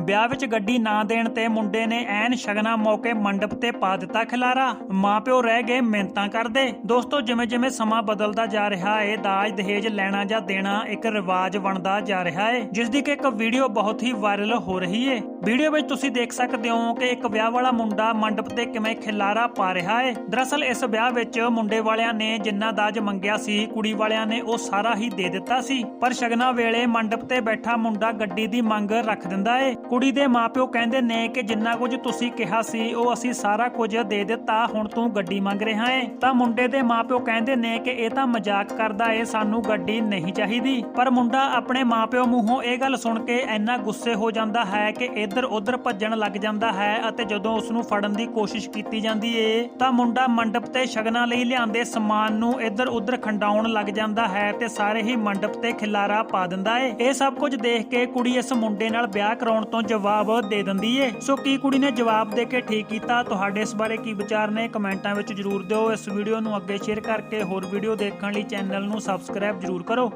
ਵਿਆਹ ਵਿੱਚ ਗੱਡੀ ਨਾ ਦੇਣ ਤੇ ਮੁੰਡੇ ਨੇ ਐਨ ਸ਼ਗਨਾ ਮੌਕੇ ਮੰਡਪ ਤੇ ਪਾ ਦਿੱਤਾ ਖਿਲਾਰਾ। ਮਾਪਿਓ ਰਹਿ ਗਏ, ਮਿਹਨਤਾਂ ਕਰਦੇ। ਦੋਸਤੋ ਜਿਵੇਂ ਜਿਵੇਂ ਸਮਾਂ ਬਦਲਦਾ ਜਾ ਰਿਹਾ ਏ, ਦਾਜ ਦਹੇਜ ਲੈਣਾ ਜਾਂ ਦੇਣਾ ਇੱਕ ਰਿਵਾਜ ਬਣਦਾ ਜਾ ਰਿਹਾ ਏ ਜਿਸ ਦੀ ਕਿ ਇੱਕ ਵੀਡੀਓ ਬਹੁਤ ਹੀ ਵਾਇਰਲ ਹੋ ਰਹੀ ਏ। ਵੀਡੀਓ ਵਿੱਚ ਤੁਸੀਂ ਦੇਖ ਸਕਦੇ ਹੋ ਕਿ ਇੱਕ ਵਿਆਹ ਵਾਲਾ ਮੁੰਡਾ ਮੰਡਪ ਤੇ ਕਿਵੇਂ ਖਿਲਾਰਾ ਪਾ ਰਿਹਾ ਏ। ਦਰਅਸਲ, ਇਸ ਵਿਆਹ ਵਿੱਚ ਮੁੰਡੇ ਵਾਲਿਆਂ ਨੇ ਜਿੰਨਾ ਦਾਜ ਮੰਗਿਆ ਸੀ, ਕੁੜੀ ਵਾਲਿਆਂ ਨੇ ਉਹ ਸਾਰਾ ਹੀ ਦੇ ਦਿੱਤਾ ਸੀ। ਪਰ ਸ਼ਗਨਾ ਵੇਲੇ ਮੰਡਪ ਤੇ ਬੈਠਾ ਮੁੰਡਾ ਗੱਡੀ ਦੀ ਮੰਗ ਰੱਖ ਦਿੰਦਾ ਏ। ਕੁੜੀ ਦੇ ਮਾਪਿਓ ਕਹਿੰਦੇ ਨੇ ਕਿ ਜਿੰਨਾ ਕੁਝ ਤੁਸੀਂ ਕਿਹਾ ਸੀ, ਉਹ ਅਸੀਂ ਸਾਰਾ ਕੁਝ ਦੇ ਦਿੱਤਾ, ਹੁਣ ਤੂੰ ਗੱਡੀ ਮੰਗ ਰਿਹਾ ਏ। ਤਾਂ ਮੁੰਡੇ ਦੇ ਮਾਪਿਓ ਕਹਿੰਦੇ ਨੇ ਕਿ ਇਹ ਤਾਂ ਮਜ਼ਾਕ ਕਰਦਾ ਏ, ਸਾਨੂੰ ਗੱਡੀ ਨਹੀਂ ਚਾਹੀਦੀ। ਪਰ ਮੁੰਡਾ ਆਪਣੇ ਮਾਪਿਓ ਮੂੰਹੋਂ ਇਹ ਗੱਲ ਸੁਣ ਕੇ ਇੰਨਾ ਗੁੱਸੇ ਹੋ ਜਾਂਦਾ ਹੈ ਕਿ ਇੱਧਰ ਉੱਧਰ ਭੱਜਣ ਲੱਗ ਜਾਂਦਾ ਹੈ ਅਤੇ ਜਦੋਂ ਉਸ ਨੂੰ ਫੜਨ ਦੀ ਕੋਸ਼ਿਸ਼ ਕੀਤੀ ਜਾਂਦੀ ਏ, ਤਾਂ ਮੁੰਡਾ ਮੰਡਪ ਤੇ ਸ਼ਗਨਾਂ ਲਈ ਲਿਆਂਦੇ ਸਮਾਨ ਨੂੰ ਇੱਧਰ ਉੱਧਰ ਖੰਡਾਉਣ ਲੱਗ ਜਾਂਦਾ ਹੈ ਤੇ ਸਾਰੇ ਹੀ ਮੰਡਪ ਤੇ ਖਿਲਾਰਾ ਪਾ ਦਿੰਦਾ ਏ। ਇਹ ਸਭ ਕੁਝ ਦੇਖ ਕੇ ਕੁੜੀ ਇਸ ਮੁੰਡੇ ਨਾਲ ਵਿਆਹ ਕਰਾਉਣ ਤੋਂ ਤੋਂ ਜਵਾਬ ਦੇ ਦਿੰਦੀ ਏ। ਸੋ ਕੀ ਕੁੜੀ ਨੇ ਜਵਾਬ ਦੇ ਕੇ ਠੀਕ ਕੀਤਾ? ਤੁਹਾਡੇ ਇਸ ਬਾਰੇ ਕੀ ਵਿਚਾਰ ਨੇ? ਕਮੈਂਟਾਂ ਵਿੱਚ ਜਰੂਰ ਦਿਓ। ਇਸ ਵੀਡੀਓ ਨੂੰ ਅੱਗੇ ਸ਼ੇਅਰ ਕਰਕੇ ਹੋਰ ਵੀਡੀਓ ਦੇਖਣ ਲਈ ਚੈਨਲ ਨੂੰ ਸਬਸਕ੍ਰਾਈਬ ਜਰੂਰ ਕਰੋ।